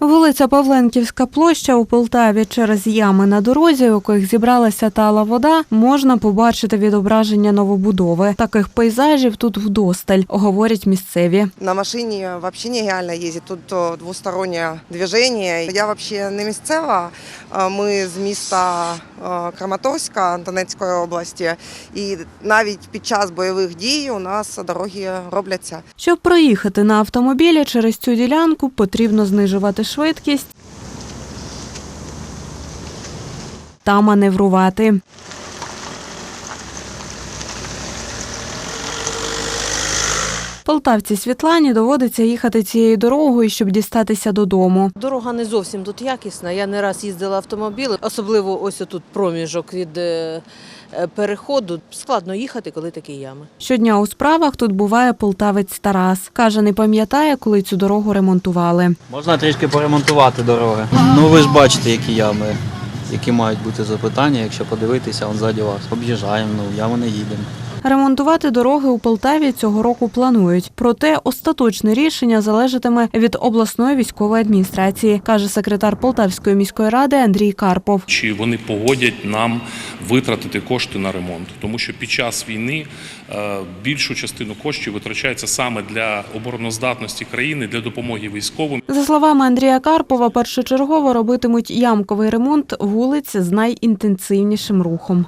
Вулиця Павленківська площа у Полтаві через ями на дорозі, у яких зібралася тала вода, можна побачити відображення новобудови. Таких пейзажів тут вдосталь, говорять місцеві. На машине вообще нереально ездить. Тут двустороннее движение. Я вообще не місцева. Е, Ми з міста е, Краматорська Донецької області. І навіть під час бойових дій у нас дороги робляться. Щоб проїхати на автомобілі через цю ділянку, потрібно знижувати швидкість та маневрувати. Полтавці Світлані доводиться їхати цією дорогою, щоб дістатися додому. Дорога не зовсім тут якісна. Я не раз їздила автомобілем, особливо ось тут проміжок від е, е, переходу. Складно їхати, коли такі ями. Щодня у справах тут буває полтавець Тарас. Каже, не пам'ятає, коли цю дорогу ремонтували. Можна трішки поремонтувати дороги. Ну ви ж бачите, які ями, які мають бути запитання, якщо подивитися, он ззаді вас. Об'їжджаємо, ну в яму не їдемо. Ремонтувати дороги у Полтаві цього року планують. Проте остаточне рішення залежатиме від обласної військової адміністрації, каже секретар Полтавської міської ради Андрій Карпов. чи вони погодять нам витратити кошти на ремонт, тому що під час війни е, більшу частину коштів витрачається саме для обороноздатності країни, для допомоги військовим. За словами Андрія Карпова, першочергово робитимуть ямковий ремонт вулиць з найінтенсивнішим рухом.